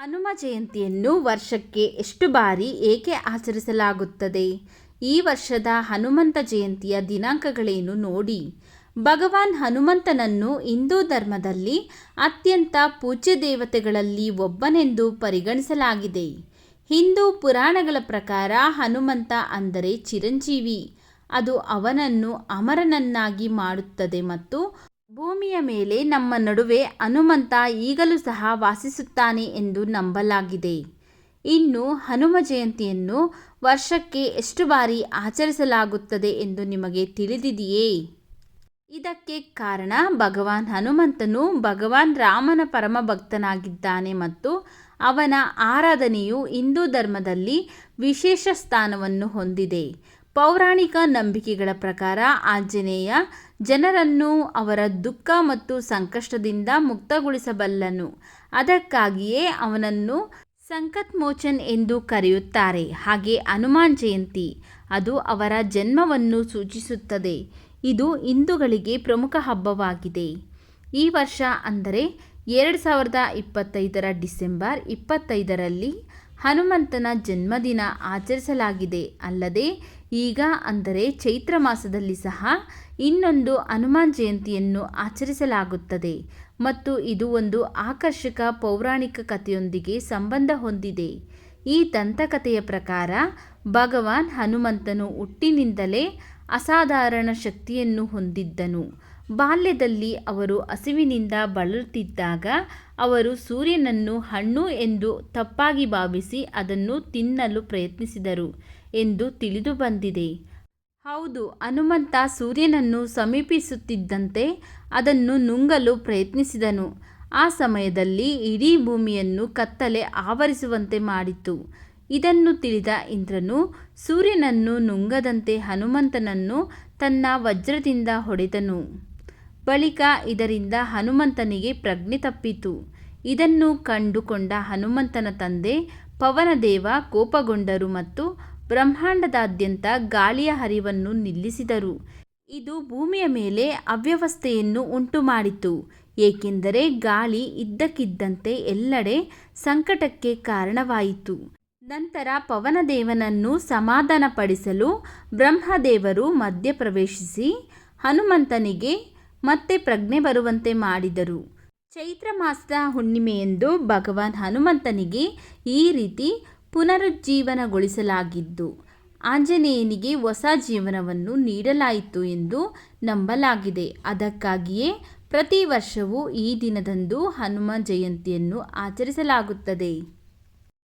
ಹನುಮ ಜಯಂತಿಯನ್ನು ವರ್ಷಕ್ಕೆ ಎಷ್ಟು ಬಾರಿ ಏಕೆ ಆಚರಿಸಲಾಗುತ್ತದೆ? ಈ ವರ್ಷದ ಹನುಮಂತ ಜಯಂತಿಯ ದಿನಾಂಕಗಳೇನು ನೋಡಿ. ಭಗವಾನ್ ಹನುಮಂತನನ್ನು ಹಿಂದೂ ಧರ್ಮದಲ್ಲಿ ಅತ್ಯಂತ ಪೂಜ್ಯ ದೇವತೆಗಳಲ್ಲಿ ಒಬ್ಬನೆಂದು ಪರಿಗಣಿಸಲಾಗಿದೆ. ಹಿಂದೂ ಪುರಾಣಗಳ ಪ್ರಕಾರ ಹನುಮಂತ ಅಂದರೆ ಚಿರಂಜೀವಿ. ಅದು ಅವನನ್ನು ಅಮರನನ್ನಾಗಿ ಮಾಡುತ್ತದೆ ಮತ್ತು ಭೂಮಿಯ ಮೇಲೆ ನಮ್ಮ ನಡುವೆ ಹನುಮಂತ ಈಗಲೂ ಸಹ ವಾಸಿಸುತ್ತಾನೆ ಎಂದು ನಂಬಲಾಗಿದೆ. ಇನ್ನು ಹನುಮ ಜಯಂತಿಯನ್ನು ವರ್ಷಕ್ಕೆ ಎಷ್ಟು ಬಾರಿ ಆಚರಿಸಲಾಗುತ್ತದೆ ಎಂದು ನಿಮಗೆ ತಿಳಿದಿದೆಯೇ? ಇದಕ್ಕೆ ಕಾರಣ ಭಗವಾನ್ ಹನುಮಂತನು ಭಗವಾನ್ ರಾಮನ ಪರಮ ಭಕ್ತನಾಗಿದ್ದಾನೆ ಮತ್ತು ಅವನ ಆರಾಧನೆಯು ಹಿಂದೂ ಧರ್ಮದಲ್ಲಿ ವಿಶೇಷ ಸ್ಥಾನವನ್ನು ಹೊಂದಿದೆ. ಪೌರಾಣಿಕ ನಂಬಿಕೆಗಳ ಪ್ರಕಾರ ಆಂಜನೇಯ ಜನರನ್ನು ಅವರ ದುಃಖ ಮತ್ತು ಸಂಕಷ್ಟದಿಂದ ಮುಕ್ತಗೊಳಿಸಬಲ್ಲನು. ಅದಕ್ಕಾಗಿಯೇ ಅವನನ್ನು ಸಂಕತ್ಮೋಚನ್ ಎಂದು ಕರೆಯುತ್ತಾರೆ. ಹಾಗೆ ಹನುಮಾನ್ ಜಯಂತಿ, ಅದು ಅವರ ಜನ್ಮವನ್ನು ಸೂಚಿಸುತ್ತದೆ. ಇದು ಹಿಂದೂಗಳಿಗೆ ಪ್ರಮುಖ ಹಬ್ಬವಾಗಿದೆ. ಈ ವರ್ಷ ಅಂದರೆ ಎರಡು ಸಾವಿರದ ಇಪ್ಪತ್ತೈದರ ಡಿಸೆಂಬರ್ ಇಪ್ಪತ್ತೈದರಲ್ಲಿ ಹನುಮಂತನ ಜನ್ಮದಿನ ಆಚರಿಸಲಾಗಿದೆ. ಅಲ್ಲದೆ, ಈಗ ಅಂದರೆ ಚೈತ್ರ ಮಾಸದಲ್ಲಿ ಸಹ ಇನ್ನೊಂದು ಹನುಮಾನ್ ಜಯಂತಿಯನ್ನು ಆಚರಿಸಲಾಗುತ್ತದೆ. ಮತ್ತು ಇದು ಒಂದು ಆಕರ್ಷಕ ಪೌರಾಣಿಕ ಕಥೆಯೊಂದಿಗೆ ಸಂಬಂಧ ಹೊಂದಿದೆ. ಈ ದಂತಕಥೆಯ ಪ್ರಕಾರ, ಭಗವಾನ್ ಹನುಮಂತನು ಹುಟ್ಟಿನಿಂದಲೇ ಅಸಾಧಾರಣ ಶಕ್ತಿಯನ್ನು ಹೊಂದಿದ್ದನು. ಬಾಲ್ಯದಲ್ಲಿ ಅವರು ಹಸಿವಿನಿಂದ ಬಳಲುತ್ತಿದ್ದಾಗ ಅವರು ಸೂರ್ಯನನ್ನು ಹಣ್ಣು ಎಂದು ತಪ್ಪಾಗಿ ಭಾವಿಸಿ ಅದನ್ನು ತಿನ್ನಲು ಪ್ರಯತ್ನಿಸಿದರು ಎಂದು ತಿಳಿದು ಬಂದಿದೆ. ಹೌದು, ಹನುಮಂತ ಸೂರ್ಯನನ್ನು ಸಮೀಪಿಸುತ್ತಿದ್ದಂತೆ ಅದನ್ನು ನುಂಗಲು ಪ್ರಯತ್ನಿಸಿದನು. ಆ ಸಮಯದಲ್ಲಿ ಇಡೀ ಭೂಮಿಯನ್ನು ಕತ್ತಲೆ ಆವರಿಸುವಂತೆ ಮಾಡಿತು ಇದನ್ನು ತಿಳಿದ ಇಂದ್ರನು, ಸೂರ್ಯನನ್ನು ನುಂಗದಂತೆ ಹನುಮಂತನನ್ನು ತನ್ನ ವಜ್ರದಿಂದ ಹೊಡೆದನು. ಬಳಿಕ ಇದರಿಂದ ಹನುಮಂತನಿಗೆ ಪ್ರಜ್ಞೆ ತಪ್ಪಿತು. ಇದನ್ನು ಕಂಡುಕೊಂಡ ಹನುಮಂತನ ತಂದೆ ಪವನದೇವ ಕೋಪಗೊಂಡರು ಮತ್ತು ಬ್ರಹ್ಮಾಂಡದಾದ್ಯಂತ ಗಾಳಿಯ ಹರಿವನ್ನು ನಿಲ್ಲಿಸಿದರು. ಇದು ಭೂಮಿಯ ಮೇಲೆ ಅವ್ಯವಸ್ಥೆಯನ್ನು ಉಂಟುಮಾಡಿತು. ಏಕೆಂದರೆ ಗಾಳಿ ಇದ್ದಕ್ಕಿದ್ದಂತೆ ಎಲ್ಲೆಡೆ ಸಂಕಟಕ್ಕೆ ಕಾರಣವಾಯಿತು. ನಂತರ ಪವನದೇವನನ್ನು ಸಮಾಧಾನಪಡಿಸಲು ಬ್ರಹ್ಮದೇವರು ಮಧ್ಯಪ್ರವೇಶಿಸಿ ಹನುಮಂತನಿಗೆ ಮತ್ತೆ ಪ್ರಜ್ಞೆ ಬರುವಂತೆ ಮಾಡಿದರು. ಚೈತ್ರ ಮಾಸದ ಹುಣ್ಣಿಮೆಯೆಂದು ಭಗವಾನ್ ಹನುಮಂತನಿಗೆ ಈ ರೀತಿ ಪುನರುಜ್ಜೀವನಗೊಳಿಸಲಾಗಿದ್ದು, ಆಂಜನೇಯನಿಗೆ ಹೊಸ ಜೀವನವನ್ನು ನೀಡಲಾಯಿತು ಎಂದು ನಂಬಲಾಗಿದೆ. ಅದಕ್ಕಾಗಿಯೇ ಪ್ರತಿ ವರ್ಷವೂ ಈ ದಿನದಂದು ಹನುಮ ಜಯಂತಿಯನ್ನು ಆಚರಿಸಲಾಗುತ್ತದೆ.